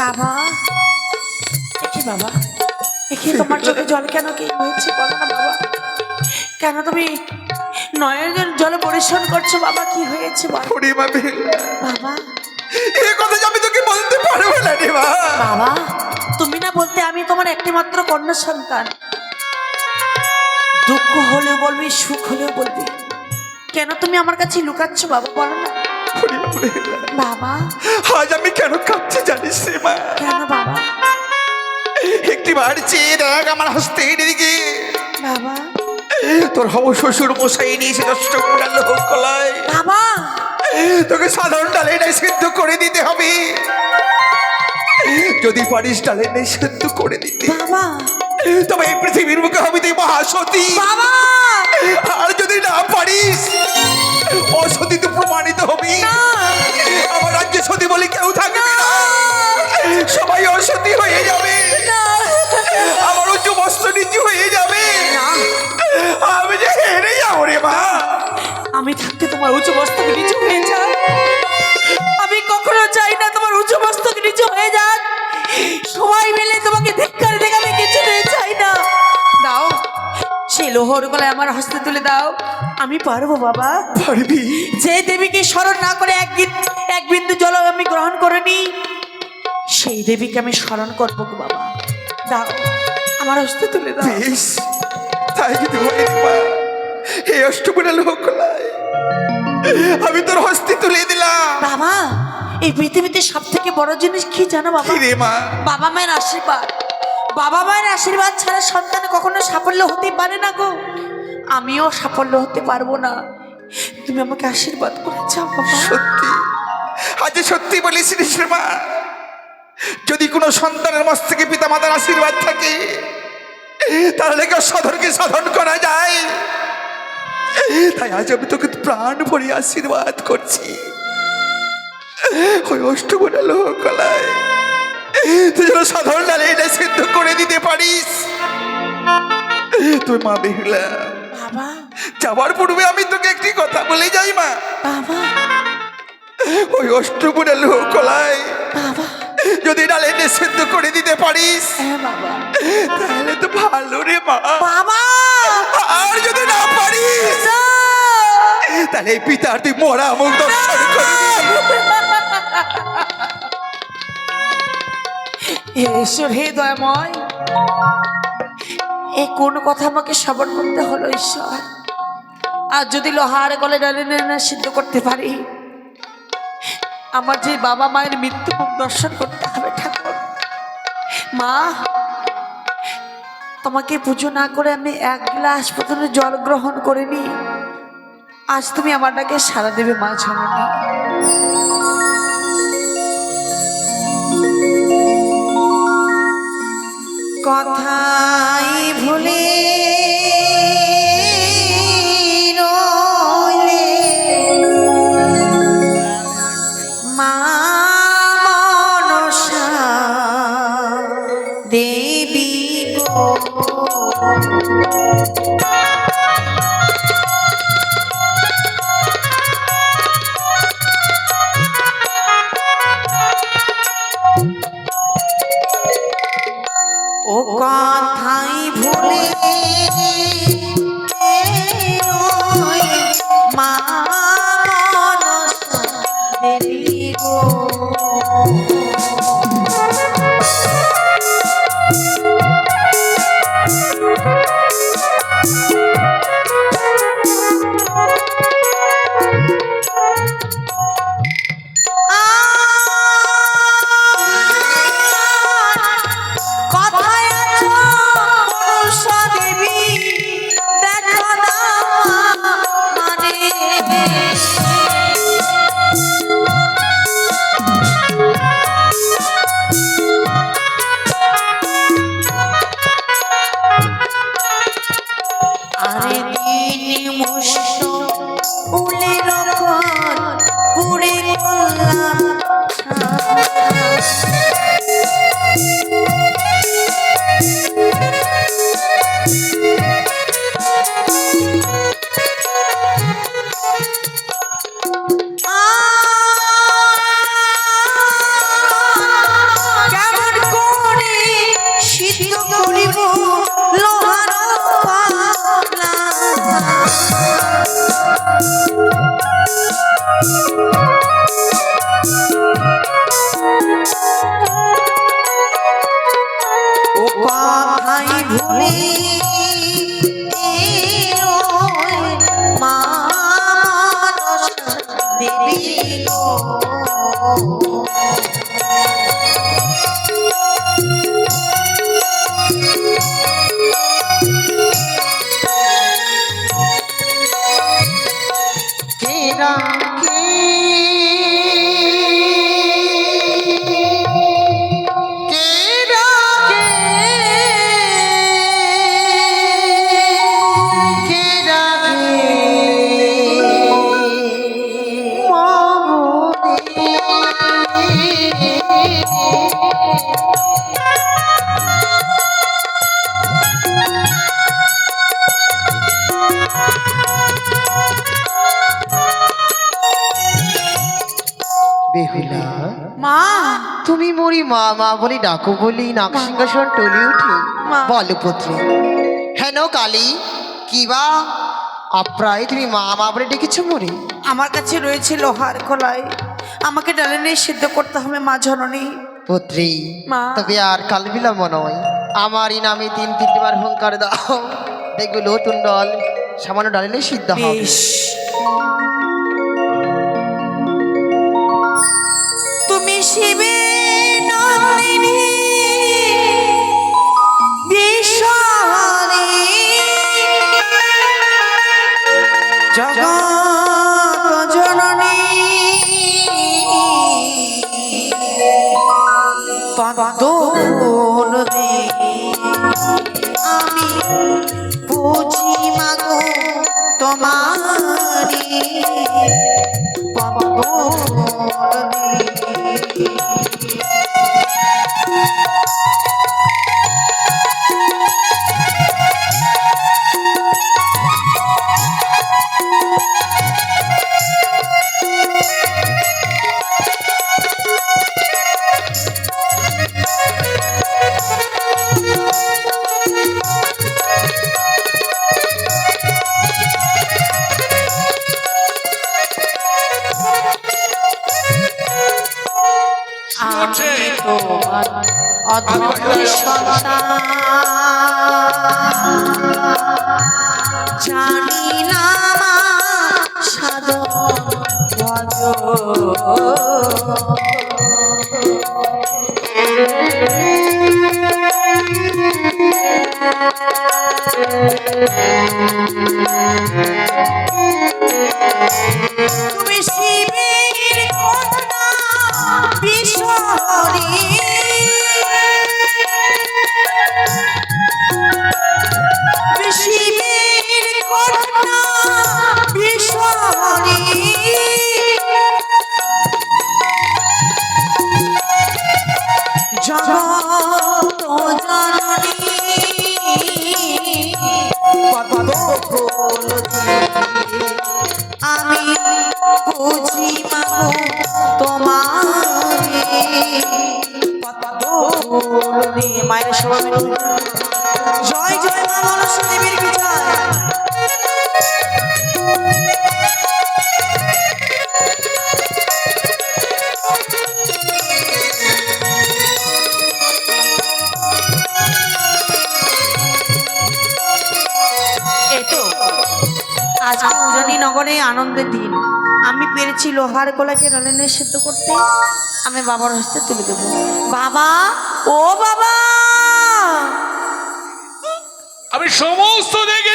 বাবা। একে বাবা একে তোমার চোখে জল কেন কি হয়েছে বলো না বাবা? কেন তুমি নয়নের জলে পরিশ্রম করছ বাবা? কি হয়েছে বাবা। এই কথা আমি তোকে বলতে পারব না রে বাবা তুমি না বলতে আমি তোমার একটি মাত্র কন্যা সন্তান। দুঃখ হলেও বলবি সুখ হলেও বলবি। কেন তুমি আমার কাছে লুকাচ্ছ বাবা? বলো বাবা। আজ আমি কেন কাঁদছি জানিস রে মা? কেন বাবা? একটি বার চেয়ে দেখ আমার হস্তে দিকে বাবা। তোর হব শ্বশুর মশাই লোক কলায় বাবা। তোকে সাধারণ ডালে নাই সিদ্ধ করে দিতে হবে। যদি পারিস ডালে নাই সিদ্ধ করে দিতে। বাবা। তবে এই পৃথিবীর মুখে হবে তুই মহাসতী। বাবা। আর যদি না পারিস অসতী প্রমাণিত হবি। আমার রাজ্যে সতী বলে কেউ থাকবে লোহর গলায় আমার হস্তে তুলে দাও। আমি পারব বাবা। পারবি? যে দেবীকে স্মরণ না করে এক এক বিন্দু জল আমি গ্রহণ করিনি সেই দেবীকে আমি স্মরণ করব গো বাবা। দাও আমার হস্তে তুলে দাও। বেশ তাই যদি হয় এই অষ্টপুরা লোক আমি তোর হস্তে তুলে দিলাম। বাবা এই পৃথিবীতে সব থেকে বড় জিনিস কি জানো বাবা? কি রে মা? বাবা মায়ের আশীর্বাদ। বাবা মায়ের আশীর্বাদ ছাড়া সন্তান কখনো সাফল্য হতে পারে না গো। আমিও সাফল্য হতে পারব না। তুমি আমাকে আশীর্বাদ করে যাও সত্যি। আজ সত্যি বলেছিস রে মা। যদি কোনো সন্তানের মস্তকে পিতা মাতার আশীর্বাদ থাকে, তাহলে কেউ সাধনকে সাধন করা যায়। তাই আজ আমি তোকে প্রাণ ভরে আশীর্বাদ করছি। ওই অষ্টমনা লোকলায় তুই যেন সাধারণ ডালে এটা তুই মা বেহুলা বাবা। যাওয়ার পূর্বে আমি তোকে একটি কথা বলে যাই মা। বাবা। ওই অষ্টমনা লোকলায় বাবা। যদি ডালে এনে করে দিতে পারিস তাহলে তো ভালো রে মা। বাবা। আর যদি না পারিস তাহলে এই পিতার তুই মরা মুখ দর্শন করবি ঈশ্বর হে দয়াময়। এই কোন কথা আমাকে শ্রবণ করতে হলো, ঈশ্বর? আর যদি লোহার গলে ডালে না সিদ্ধ করতে পারি, আমার যে বাবা মায়ের মৃত্যু দর্শন করতে হবে, ঠাকুর। মা, তোমাকে পুজো না করে আমি এক গ্লাস পর্যন্ত জল গ্রহণ করে করিনি। আজ তুমি আমার ডাকে সারা দেবে, মা জননী কথাই ভুলে ও কথাই ভুলে মা মনসা দেবী বেহুলা মা। তুমি মরি মা মা বলে ডাকো বলি নাক সিংহাসন টলে উঠে মা। বলো পুত্রে হেন কালী কি বা? আপ্রায় তুমি মা মা বলে ডেকেছো মরে। আমার কাছে রয়েছে লোহার খোলায় আমাকে ডালে নিয়ে সিদ্ধ করতে হবে মা জননী। পুত্রী মা। তবে আর কাল বিলম্ব নয় আমারই নামে তিন তিনবার হুঙ্কার দাও। দেখবে নতুন ডল সামান্য ডালিলে সিদ্ধ হবে। পদ্ম নদী আমি বুঝি মাগো তোমারি অধম সন্তান জানি না সাধন তুমি শিবের কন্যা বিশ্বহরী জগত জননী আমি বুঝি মাগো তোমারে মায়ের সবাই জয় নগরে আনন্দের দিন। আমি পেরেছি লোহার গোলাকে রলেনে সেদ্ধ করতে। আমি বাবার হস্তে তুলে দেবো। বাবা! ও বাবা! আমি সমস্ত দেখেছি।